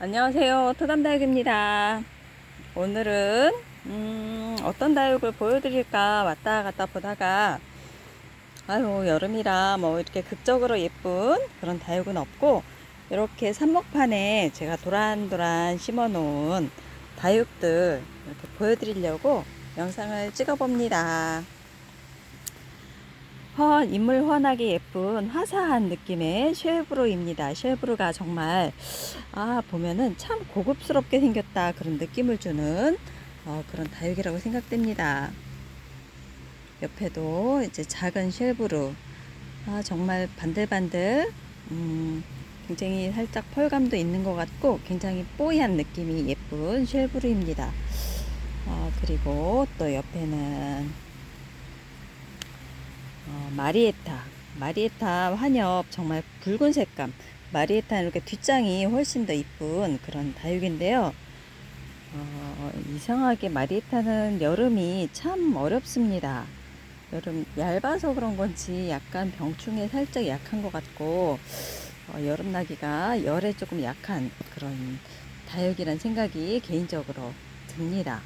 안녕하세요. 토담다육입니다. 오늘은 음, 어떤 다육을 보여드릴까 왔다 갔다 보다가 아유 여름이라 뭐 이렇게 극적으로 예쁜 그런 다육은 없고 이렇게 삽목판에 제가 도란도란 심어 놓은 다육들 이렇게 보여드리려고 영상을 찍어 봅니다. 훤, 인물 훤하게 예쁜 화사한 느낌의 쉘브루입니다. 쉘브루가 정말 아 보면은 참 고급스럽게 생겼다 그런 느낌을 주는 어, 그런 다육이라고 생각됩니다. 옆에도 이제 작은 쉘브루 아 정말 반들반들 음, 굉장히 살짝 펄감도 있는 것 같고 굉장히 뽀얀 느낌이 예쁜 쉘브루입니다. 아 그리고 또 옆에는 어, 마리에타 마리에타 환엽 정말 붉은 색감 마리에타는 이렇게 뒷장이 훨씬 더 이쁜 그런 다육인데요. 어, 이상하게 마리에타는 여름이 참 어렵습니다. 여름 얇아서 그런 건지 약간 병충해 살짝 약한 것 같고 어, 여름 나기가 열에 조금 약한 그런 다육이란 생각이 개인적으로 듭니다.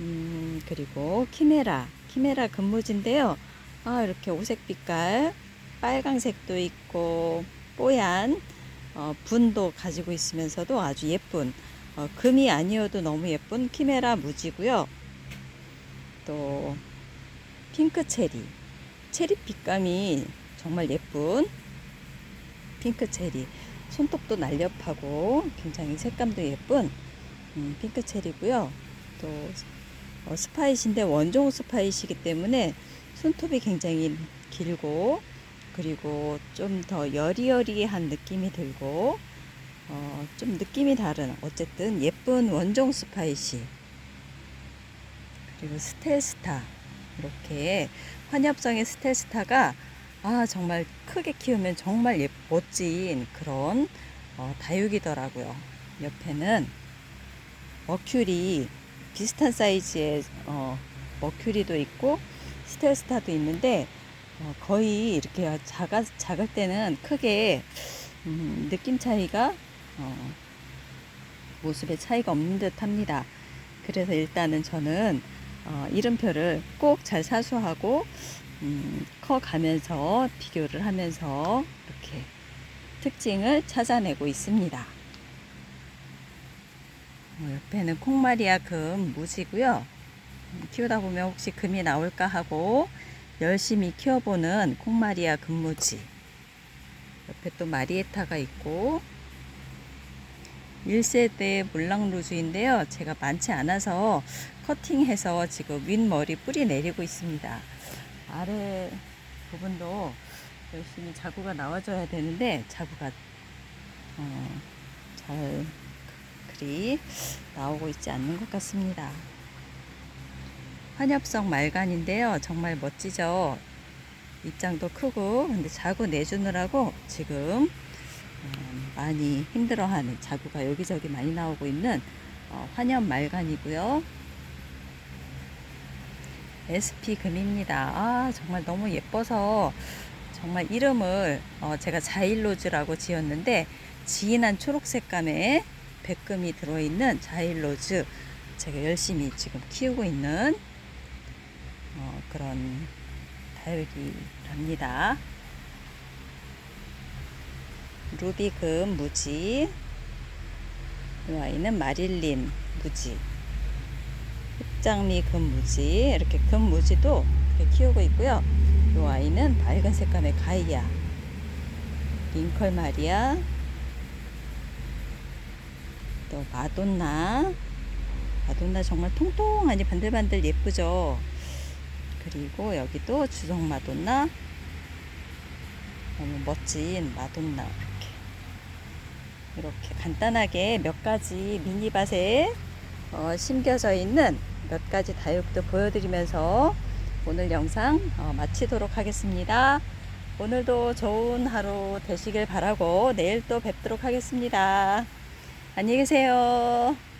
음, 그리고 키메라 키메라 금무지인데요. 아, 이렇게 오색 빛깔 빨강색도 있고 뽀얀 어, 분도 가지고 있으면서도 아주 예쁜 어, 금이 아니어도 너무 예쁜 키메라 무지고요. 또 핑크 체리 체리 빛감이 정말 예쁜 핑크 체리 손톱도 날렵하고 굉장히 색감도 예쁜 음, 핑크 체리고요. 또 어, 스파이시인데 원종 스파이시기 때문에 손톱이 굉장히 길고 그리고 좀 더 여리여리한 느낌이 들고 어, 좀 느낌이 다른 어쨌든 예쁜 원종 스파이시 그리고 스텔스타 이렇게 환엽성의 스텔스타가 아 정말 크게 키우면 정말 예, 멋진 그런 어, 다육이더라고요. 옆에는 머큐리 비슷한 사이즈의 어, 머큐리도 있고 스텔스타도 있는데 어, 거의 이렇게 작아, 작을 때는 크게 음, 느낌 차이가 어, 모습의 차이가 없는 듯 합니다. 그래서 일단은 저는 어, 이름표를 꼭 잘 사수하고 음, 커 가면서 비교를 하면서 이렇게 특징을 찾아내고 있습니다. 어, 옆에는 콩마리아 금 무지고요. 음, 키우다 보면 혹시 금이 나올까 하고 열심히 키워보는 콩마리아 금무지. 옆에 또 마리에타가 있고 1세대 물랑 루즈인데요. 제가 많지 않아서 커팅해서 지금 윗머리 뿌리 내리고 있습니다. 아래 부분도 열심히 자구가 나와줘야 되는데 자구가 어, 잘 그리 나오고 있지 않는 것 같습니다 환엽성 말간인데요. 정말 멋지죠. 입장도 크고 근데 자구 내주느라고 지금 음, 많이 힘들어하는 자구가 여기저기 많이 나오고 있는 어, 환엽 말간이고요. SP 금입니다. 아 정말 너무 예뻐서 정말 이름을 어, 제가 자일로즈라고 지었는데 진한 초록색감의 백금이 들어있는 자일로즈 제가 열심히 지금 키우고 있는 어, 그런 다육이랍니다. 루비금 무지 이 아이는 마릴린 무지 흑장미 금무지 이렇게 금무지도 이렇게 키우고 있고요. 이 아이는 밝은 색감의 가이아 링컬 마리아 또 마돈나 마돈나 정말 통통하니 반들반들 예쁘죠. 그리고 여기도 주성 마돈나 너무 멋진 마돈나 이렇게 이렇게 간단하게 몇 가지 미니밭에 어, 심겨져 있는 몇 가지 다육도 보여드리면서 오늘 영상 어, 마치도록 하겠습니다. 오늘도 좋은 하루 되시길 바라고 내일 또 뵙도록 하겠습니다. 안녕히 계세요.